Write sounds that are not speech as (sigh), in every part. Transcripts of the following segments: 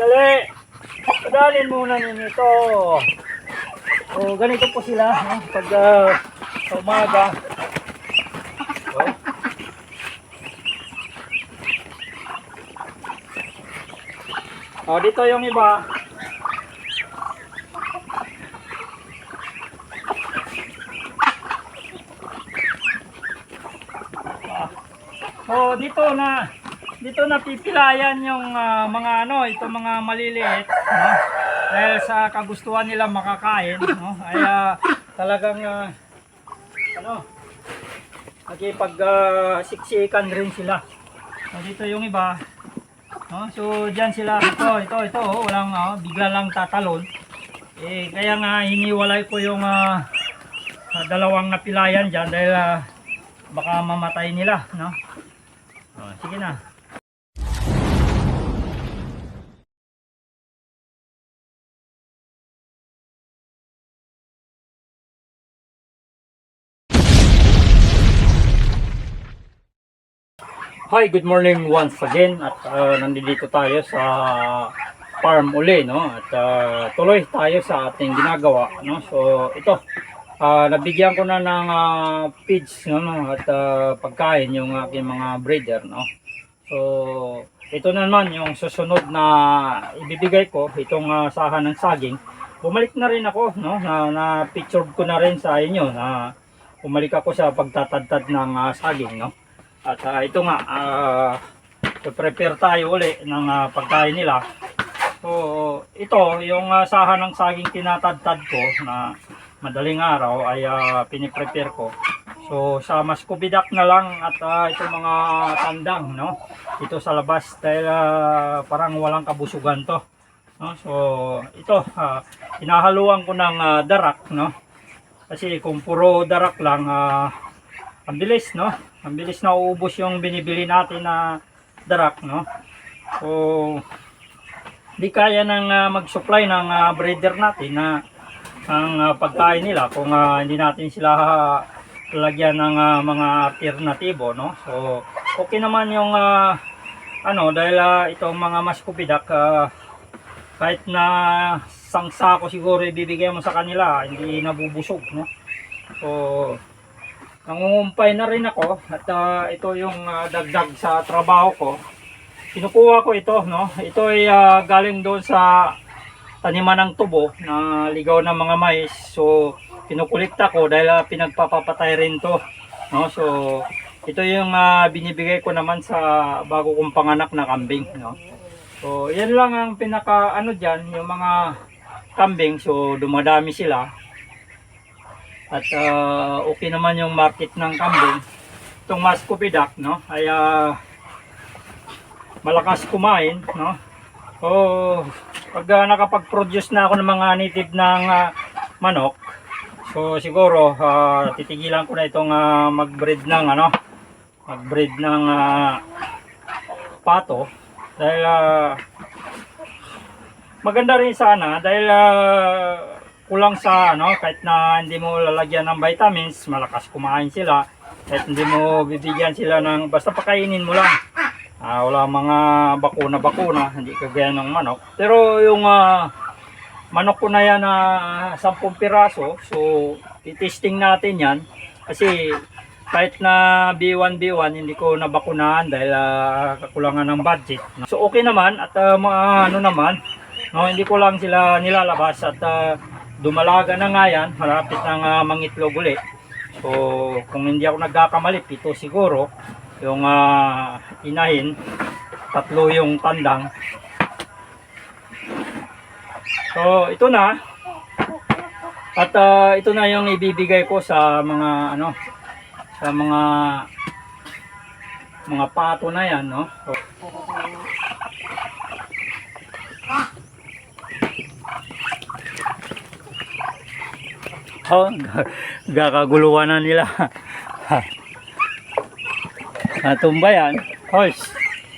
Dali! Padalin muna ninyo ito. O, ganito po sila, no? Pag sa umaga. O. O, dito yung iba. So dito na dito na pipilayan yung ah, mga ano, ito mga maliliit, no? Dahil sa kagustuhan nila makakain, no? Ay ah, talagang ah, ano, nakipag ah, siksikan rin sila. So dito yung iba. No? So diyan sila ito, ito, ito, oh, walang ah, bigla lang tatalon. Eh kaya nga hiniwalay ko yung ah, dalawang napilayan diyan dahil ah, baka mamatay nila, no? Oh, sige na. Hi, good morning once again. At uh, nandito tayo sa farm uli no? At uh, tuloy tayo sa ating ginagawa no? So ito ah, nabigyan ko na ng ah, feeds no, no? At ah, pagkain yung aking mga breeder no? So ito na naman yung susunod na ibibigay ko itong ah, sahan ng saging. Bumalik na rin ako no? Na, na picture ko na rin sa inyo na bumalik ako sa pagtatadtad ng ah, saging no at ah, ito nga, ah, prepare tayo uli ng ah, pagkain nila. So, ito, yung uh, sahan ng saging tinatadtad ko na madaling araw ay ah, piniprepare ko. So, sa mas kubidak na lang at ah, itong mga tandang, no? Ito sa labas dahil ah, parang walang kabusugan to. No? So, ito, ah, hinahaluan ko ng ah, darak, no? Kasi kung puro darak lang, ah, ang bilis, no? Ang bilis na uubos yung binibili natin na darak, no? So, di kaya nang ah, mag-supply ng ah, breeder natin na ang ah, pagkain nila kung ah, hindi natin sila lalagyan ng ah, mga alternatibo, no? So, okay naman yung ah, ano, dahil ah, itong mga maskupidak ah, kahit na sangsa siguro ibibigay mo sa kanila, hindi nabubusog, no? So, nangungumpay na rin ako at ah, ito yung ah, dagdag sa trabaho ko. Kinukuha ko ito, no? Ito ay ah, galing doon sa taniman ng tubo na ligaw ng mga mais. So, kinukulikta ko dahil ah, pinagpapapatay rin to, no? So, ito yung ah, binibigay ko naman sa bago kong panganak na kambing, no? So, yan lang ang pinaka ano diyan, yung mga kambing. So, dumadami sila. At ah, okay naman yung market ng kambing. Itong Muscovidac, no? Ay ah, malakas kumain, no? So, pag ah, nakapag-produce na ako ng mga native ng ah, manok, so siguro ah, titigilan ko na itong ah, mag-breed ng ano, mag-breed ng ah, pato dahil ah, maganda rin sana dahil ah, kulang sa ano kahit na hindi mo lalagyan ng vitamins malakas kumain sila. Kahit hindi mo bibigyan sila ng basta pakainin mo lang. Ah, wala mga bakuna bakuna hindi kagaya ng manok. Pero yung ah, manok ko na yan na 10 piraso so titesting natin yan. Kasi kahit na B1 B1 hindi ko nabakunahan dahil ah, kakulangan ng budget. So okay naman at ah, mga ano naman no, hindi ko lang sila nilalabas at ah, dumalaga na nga yan malapit ng uh, mangitlog uli. So kung hindi ako nagkakamali pito siguro yung ah, inahin tatlo yung tandang. So ito na. At ah, ito na yung ibibigay ko sa mga ano sa mga mga pato na yan no? So, Oh, (laughs) gakaguluhan na nila. Natumba yan. Hoy.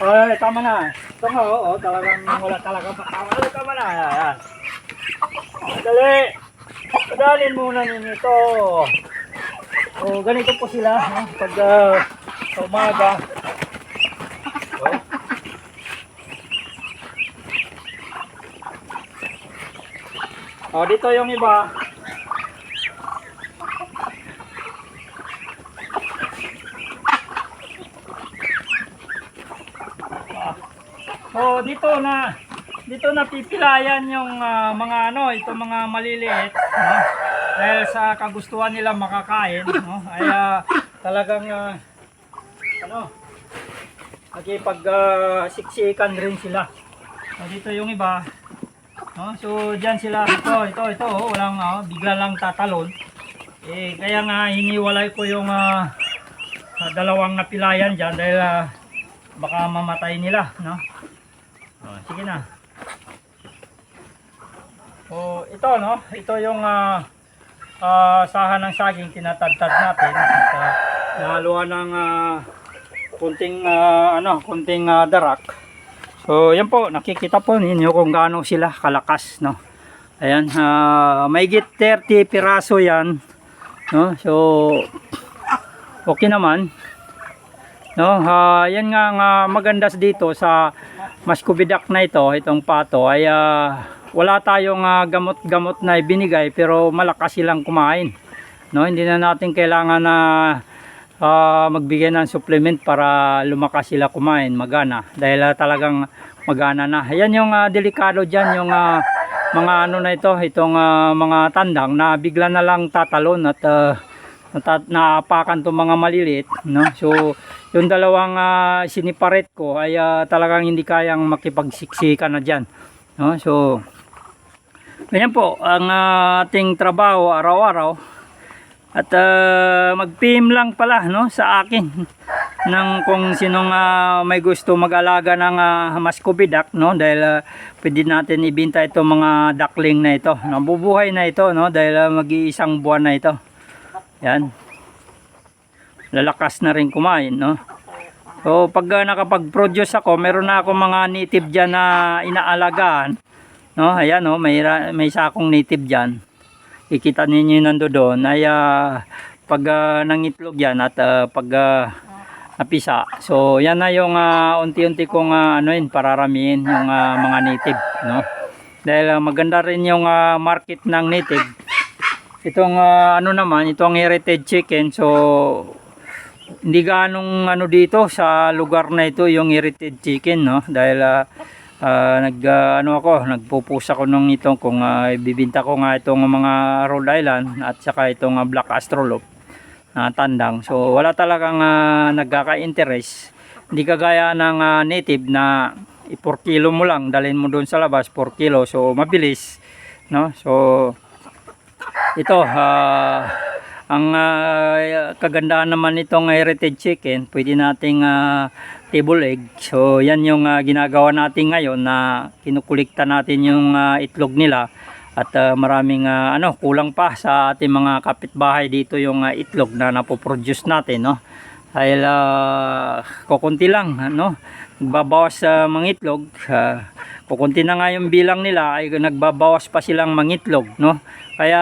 Oy, tama na. Ito nga, oo, talagang wala talaga. Tama na, tama na. Ayan. Dali. Padalin muna ninyo ito. Oh, ganito po sila, no? Pag ah, sa umaga. Oh. O, dito yung iba. Ah. So, dito na dito na pipilayan yung ah, mga ano, ito mga maliliit, no? Dahil sa kagustuhan nila makakain, no? Ay ah, talagang ah, ano, nakipag ah, siksikan rin sila. So, dito yung iba. No? So diyan sila ito ito ito oh, walang ah, bigla lang tatalon. Eh kaya nga hiniwalay ko yung ah, dalawang napilayan diyan dahil ah, baka mamatay nila, no? Sige na. Oh, ito no, ito yung ah, ah, sahan ng saging tinatadtad natin at uh, nahaluan ng ah, kunting ah, ano, kunting ah, darak. So, yan po, nakikita po ninyo kung gaano sila kalakas, no. Ayan, uh, may 30 piraso yan, no. So, okay naman. No, ah, yan nga nga maganda dito sa Muscovidac na ito, itong pato ay ah, wala tayong ah, gamot-gamot na ibinigay pero malakas silang kumain. No, hindi na natin kailangan na ah, magbigay ng supplement para lumakas sila kumain, magana. Dahil ah, talagang magana na. Ayan yung ah, delikado dyan, yung ah, mga ano na ito, itong ah, mga tandang na bigla na lang tatalon at nata- naapakan to mga maliliit. No? So, yung dalawang ah, siniparet ko ay ah, talagang hindi kayang makipagsiksikan na dyan. No? So, ganyan po ang ah, ating trabaho araw-araw. At uh, mag-PM lang pala no sa akin ng kung sinong ah, may gusto mag-alaga ng uh, Muscovidac no dahil ah, pwede natin ibenta ito mga duckling na ito. Nabubuhay na ito no dahil ah, mag-iisang buwan na ito. Yan. Lalakas na rin kumain no. So pag ah, nakapag-produce ako, meron na ako mga native diyan na inaalagaan. No, ayan no, may may sakong native diyan ikita ninyo yung nando doon ay ah, pag ah, nangitlog yan at ah, pag ah, napisa so yan na yung ah, unti-unti kong uh, ano yun pararamihin yung ah, mga native no dahil ah, maganda rin yung ah, market ng native itong ah, ano naman itong heritage chicken so hindi ganong ano dito sa lugar na ito yung heritage chicken no dahil ah, Ah, nag ah, ano ako, nagpupusa ko nung ito kung uh, ibibinta ko nga itong mga Rhode Island at saka itong ah, Black Astrolop na tandang. So wala talagang uh, nagkaka-interest. Hindi kagaya ng ah, native na 4 kilo mo lang, dalhin mo doon sa labas 4 kilo. So mabilis, no? So ito ah, ang ah, kagandahan naman nitong heritage chicken, pwede nating ah, table egg. So yan yung ah, ginagawa natin ngayon na kinukulikta natin yung ah, itlog nila at ah, maraming ah, ano kulang pa sa ating mga kapitbahay dito yung ah, itlog na napoproduce natin no. Dahil ah, kukunti lang no. Nagbabawas sa mga itlog. ah, kukunti na nga yung bilang nila ay nagbabawas pa silang mangitlog no. Kaya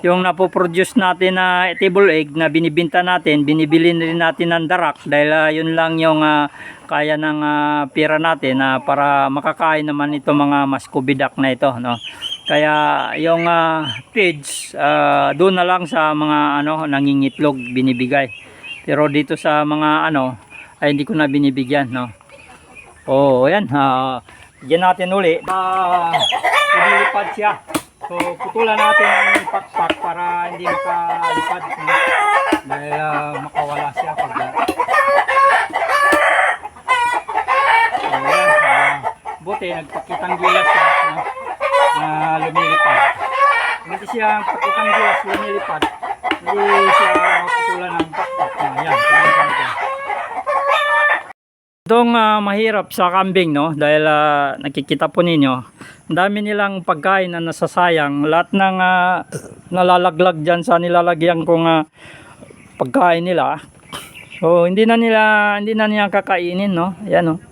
yung napoproduce natin na table egg na binibinta natin, binibili rin natin ng darak dahil ah, yun lang yung ah, kaya ng ah, pera natin na para makakain naman ito mga maskubidak na ito no. Kaya yung ah, feeds ah, doon na lang sa mga ano nangingitlog binibigay. Pero dito sa mga ano ay hindi ko na binibigyan no. Oh, ayan. Uh, Diyan natin uli. Ah, lumilipad siya. So, putulan natin ang pakpak para hindi makalipad. Dahil ah, makawala siya pag ayan. ah, buti, nagpakitang gilas siya. No? Na lumilipad. Hindi siya pakitang gilas lumilipad. Hindi siya putulan ng pakpak. Ayan. Ayan. Itong ah, mahirap sa kambing no? Dahil ah, nakikita po ninyo ang dami nilang pagkain na nasasayang. Lahat ng ah, nalalaglag dyan sa nilalagyan kong ah, pagkain nila. So hindi na nila hindi na niya kakainin no? Yan no?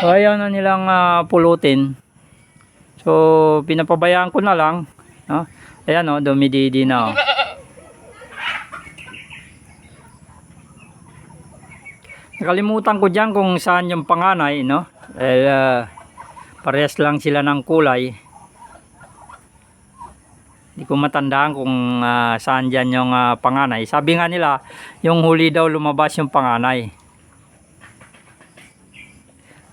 So ayaw na nilang ah, pulutin. So pinapabayaan ko na lang no? Ayan no? Dumididi na oh. Nakalimutan ko dyan kung saan yung panganay, no? Dahil, ah, Parehas lang sila ng kulay. Hindi ko matandaan kung ah, saan dyan yung ah, panganay. Sabi nga nila, yung huli daw lumabas yung panganay.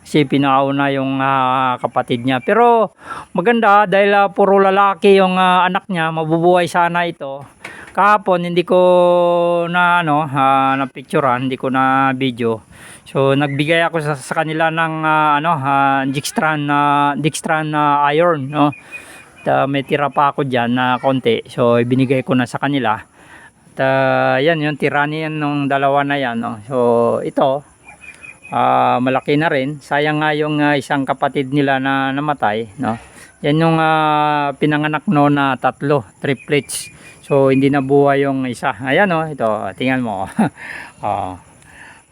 Kasi pinauna yung ah, kapatid niya. Pero maganda dahil ah, puro lalaki yung ah, anak niya, mabubuhay sana ito. Kahapon hindi ko na ano, ah, na picturean, hindi ko na video. So nagbigay ako sa, sa kanila ng ah, ano, ah, Dixtran na Dixtran na iron, no. At, ah, may tira pa ako diyan na konti. So ibinigay ko na sa kanila. At ah, yan yung tirani yan nung dalawa na yan, no. So ito ah, malaki na rin. Sayang nga yung ah, isang kapatid nila na namatay, no. Yan yung ah, pinanganak no na tatlo, triplets. So hindi na buhay yung isa. Ayan oh, ito, tingnan mo. (laughs) oh.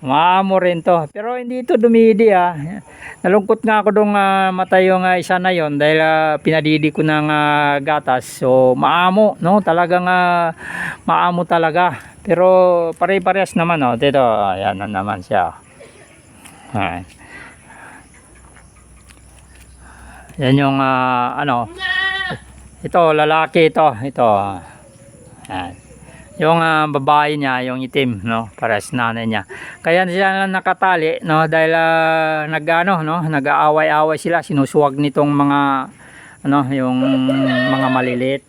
Maamo rin to. Pero hindi ito dumidi ah. Nalungkot nga ako dong ah, matay yung ah, isa na yon dahil ah, pinadidi ko ng ah, gatas. So maamo, no? Talagang ah, maamo talaga. Pero pare-parehas naman oh. Dito, ayan na naman siya. Ayan. Yan yung ah, ano. Ito lalaki ito, ito. Ayan. Yung ah, babae niya, yung itim, no, para sa nanay niya. Kaya sila na nakatali, no, dahil ah, nag-ano, no, nag-aaway-away sila, sinusuwag nitong mga ano, yung mga maliliit.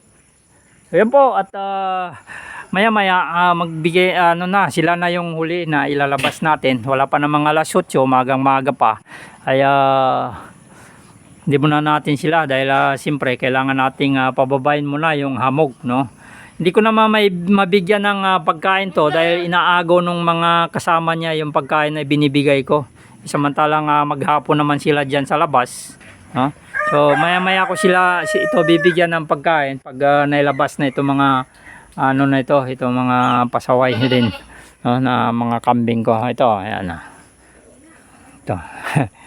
So po at ah, maya-maya ah, magbigay ano na, sila na yung huli na ilalabas natin. Wala pa namang alas 8, magang-maga pa. Ay hindi muna natin sila dahil ah, siyempre kailangan nating ah, pababain muna yung hamog no hindi ko naman may mabigyan ng ah, pagkain to dahil inaagaw nung mga kasama niya yung pagkain na binibigay ko samantalang ah, maghapon naman sila dyan sa labas no? so maya maya ko sila si ito bibigyan ng pagkain pag ah, nailabas na ito mga ano na ito ito mga pasaway (laughs) din no, na mga kambing ko ito ayan na ito (laughs)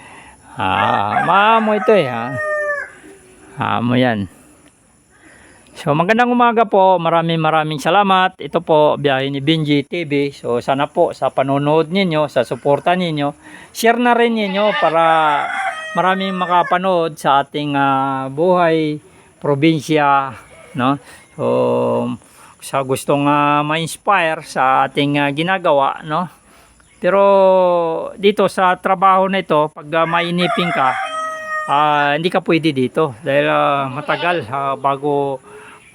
Ah, maamo ito eh ha. Amo yan. So magandang umaga po. Maraming maraming salamat. Ito po biyahe ni Benji TV. So sana po sa panonood ninyo, sa suporta ninyo, share na rin ninyo para maraming makapanood sa ating ah, buhay probinsya, no? So sa gustong ah, ma-inspire sa ating ah, ginagawa, no? Pero dito sa trabaho na ito, pag uh, mainipin ka, ah, hindi ka pwede dito dahil ah, matagal ah, bago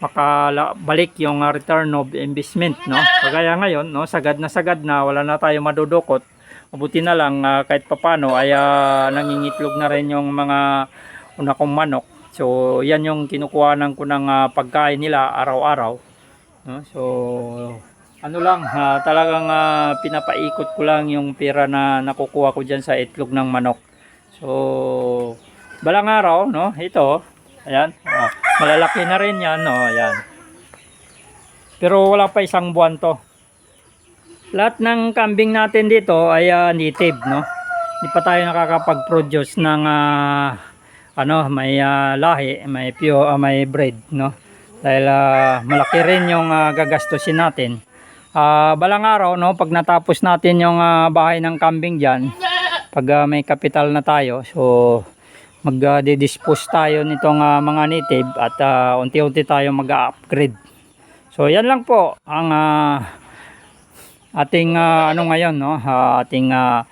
makabalik yung ah, return of investment, no? Kagaya ngayon, no, sagad na sagad na, wala na tayo madudukot. Mabuti na lang ah, kahit papano ay ah, nangingitlog na rin yung mga una kong manok. So, yan yung kinukuhanan ko ng ah, pagkain nila araw-araw. No? So, ano lang, ah, talagang ah, pinapaikot ko lang yung pera na nakukuha ko dyan sa itlog ng manok. So, balang araw, no, ito, ayan, ah, malalaki na rin yan, no, ayan. Pero wala pa isang buwan to. Lahat ng kambing natin dito ay ah, native, no. Hindi pa tayo nakakapag-produce ng ah, ano, may ah, lahi, may pure, ah, may breed, no. Dahil ah, malaki rin yung ah, gagastusin natin. Ah, balang araw no, pag natapos natin yung ah, bahay ng kambing diyan, pag ah, may kapital na tayo, so magdi-dispose tayo nitong ah, mga native at ah, unti-unti tayo mag-upgrade. So yan lang po ang ah, ating ah, ano ngayon no, ah, ating ah,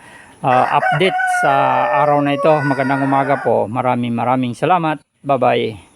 ah, update sa araw na ito. Magandang umaga po. Maraming maraming salamat. Bye-bye.